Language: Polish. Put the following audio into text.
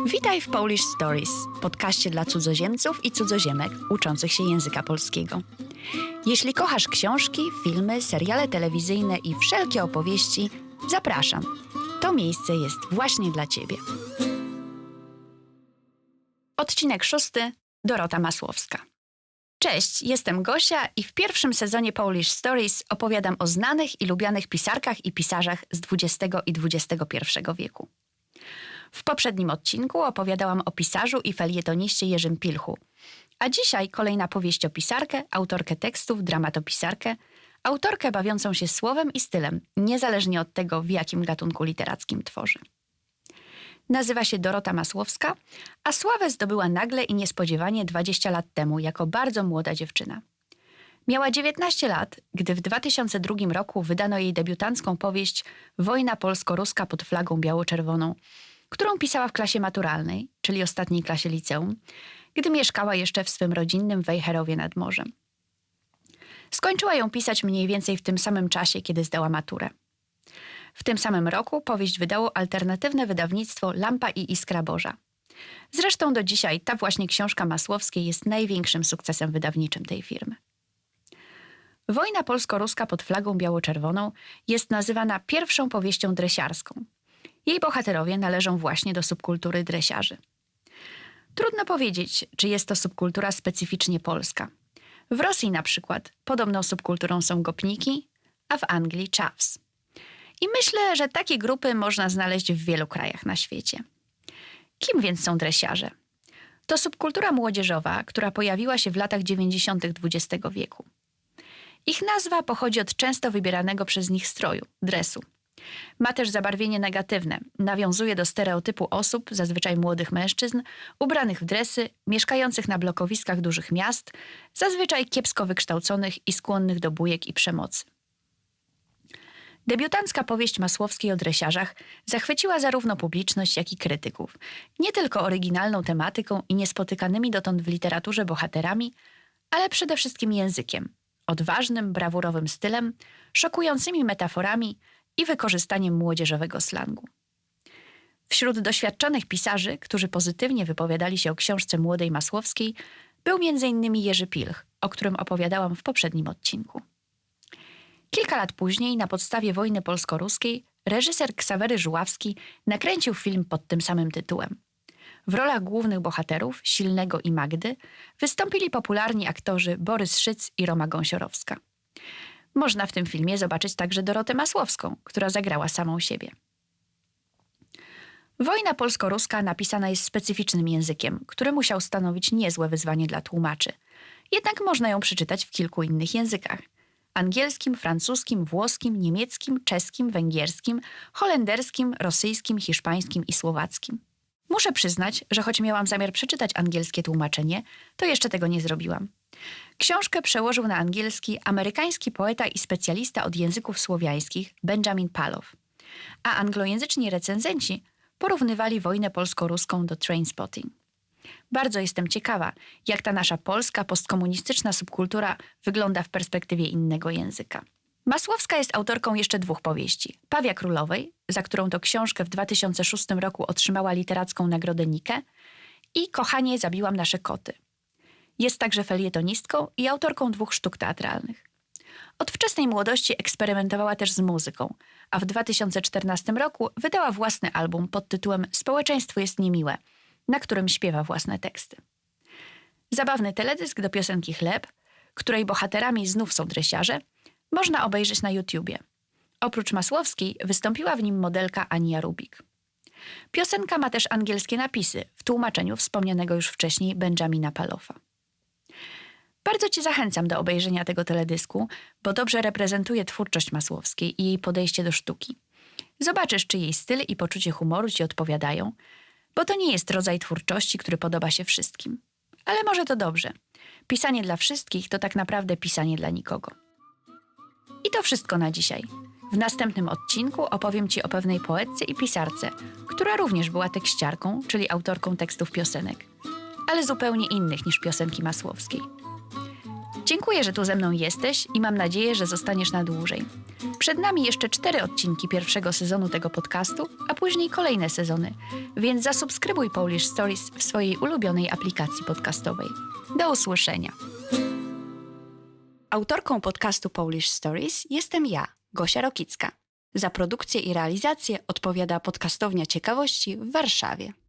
Witaj w Polish Stories, podcaście dla cudzoziemców i cudzoziemek uczących się języka polskiego. Jeśli kochasz książki, filmy, seriale telewizyjne i wszelkie opowieści, zapraszam. To miejsce jest właśnie dla Ciebie. Odcinek szósty. Dorota Masłowska. Cześć, jestem Gosia i w pierwszym sezonie Polish Stories opowiadam o znanych i lubianych pisarkach i pisarzach z XX i XXI wieku. W poprzednim odcinku opowiadałam o pisarzu i felietoniście Jerzym Pilchu, a dzisiaj kolejna powieść o pisarkę, autorkę tekstów, dramatopisarkę, autorkę bawiącą się słowem i stylem, niezależnie od tego, w jakim gatunku literackim tworzy. Nazywa się Dorota Masłowska, a sławę zdobyła nagle i niespodziewanie 20 lat temu jako bardzo młoda dziewczyna. Miała 19 lat, gdy w 2002 roku wydano jej debiutancką powieść Wojna polsko-ruska pod flagą biało-czerwoną, którą pisała w klasie maturalnej, czyli ostatniej klasie liceum, gdy mieszkała jeszcze w swym rodzinnym Wejherowie nad morzem. Skończyła ją pisać mniej więcej w tym samym czasie, kiedy zdała maturę. W tym samym roku powieść wydało alternatywne wydawnictwo Lampa i Iskra Boża. Zresztą do dzisiaj ta właśnie książka Masłowskiej jest największym sukcesem wydawniczym tej firmy. Wojna polsko-ruska pod flagą biało-czerwoną jest nazywana pierwszą powieścią dresiarską. Jej bohaterowie należą właśnie do subkultury dresiarzy. Trudno powiedzieć, czy jest to subkultura specyficznie polska. W Rosji na przykład podobną subkulturą są gopniki, a w Anglii chaps. I myślę, że takie grupy można znaleźć w wielu krajach na świecie. Kim więc są dresiarze? To subkultura młodzieżowa, która pojawiła się w latach 90. XX wieku. Ich nazwa pochodzi od często wybieranego przez nich stroju dresu. Ma też zabarwienie negatywne. Nawiązuje do stereotypu osób, zazwyczaj młodych mężczyzn, ubranych w dresy, mieszkających na blokowiskach dużych miast, zazwyczaj kiepsko wykształconych i skłonnych do bujek i przemocy. Debiutancka powieść Masłowskiej o dresiarzach zachwyciła zarówno publiczność, jak i krytyków. Nie tylko oryginalną tematyką i niespotykanymi dotąd w literaturze bohaterami, ale przede wszystkim językiem, odważnym, brawurowym stylem, szokującymi metaforami i wykorzystaniem młodzieżowego slangu. Wśród doświadczonych pisarzy, którzy pozytywnie wypowiadali się o książce młodej Masłowskiej, był m.in. Jerzy Pilch, o którym opowiadałam w poprzednim odcinku. Kilka lat później, na podstawie wojny polsko-ruskiej, reżyser Ksawery Żuławski nakręcił film pod tym samym tytułem. W rolach głównych bohaterów, Silnego i Magdy, wystąpili popularni aktorzy Borys Szyc i Roma Gąsiorowska. Można w tym filmie zobaczyć także Dorotę Masłowską, która zagrała samą siebie. Wojna polsko-ruska napisana jest specyficznym językiem, który musiał stanowić niezłe wyzwanie dla tłumaczy. Jednak można ją przeczytać w kilku innych językach – angielskim, francuskim, włoskim, niemieckim, czeskim, węgierskim, holenderskim, rosyjskim, hiszpańskim i słowackim. Muszę przyznać, że choć miałam zamiar przeczytać angielskie tłumaczenie, to jeszcze tego nie zrobiłam. Książkę przełożył na angielski amerykański poeta i specjalista od języków słowiańskich Benjamin Palow, a anglojęzyczni recenzenci porównywali wojnę polsko-ruską do Trainspotting. Bardzo jestem ciekawa, jak ta nasza polska postkomunistyczna subkultura wygląda w perspektywie innego języka. Masłowska jest autorką jeszcze dwóch powieści. Pawia Królowej, za którą to książkę w 2006 roku otrzymała literacką nagrodę Nike i Kochanie, zabiłam nasze koty. Jest także felietonistką i autorką dwóch sztuk teatralnych. Od wczesnej młodości eksperymentowała też z muzyką, a w 2014 roku wydała własny album pod tytułem Społeczeństwo jest niemiłe – na którym śpiewa własne teksty. Zabawny teledysk do piosenki Chleb, której bohaterami znów są dresiarze, można obejrzeć na YouTubie. Oprócz Masłowskiej wystąpiła w nim modelka Ania Rubik. Piosenka ma też angielskie napisy w tłumaczeniu wspomnianego już wcześniej Benjamina Palofa. Bardzo Cię zachęcam do obejrzenia tego teledysku, bo dobrze reprezentuje twórczość Masłowskiej i jej podejście do sztuki. Zobaczysz, czy jej styl i poczucie humoru Ci odpowiadają, bo to nie jest rodzaj twórczości, który podoba się wszystkim. Ale może to dobrze. Pisanie dla wszystkich to tak naprawdę pisanie dla nikogo. I to wszystko na dzisiaj. W następnym odcinku opowiem Ci o pewnej poetce i pisarce, która również była tekściarką, czyli autorką tekstów piosenek, ale zupełnie innych niż piosenki Masłowskiej. Dziękuję, że tu ze mną jesteś i mam nadzieję, że zostaniesz na dłużej. Przed nami jeszcze cztery odcinki pierwszego sezonu tego podcastu, a później kolejne sezony, więc zasubskrybuj Polish Stories w swojej ulubionej aplikacji podcastowej. Do usłyszenia. Autorką podcastu Polish Stories jestem ja, Gosia Rokicka. Za produkcję i realizację odpowiada podcastownia ciekawości w Warszawie.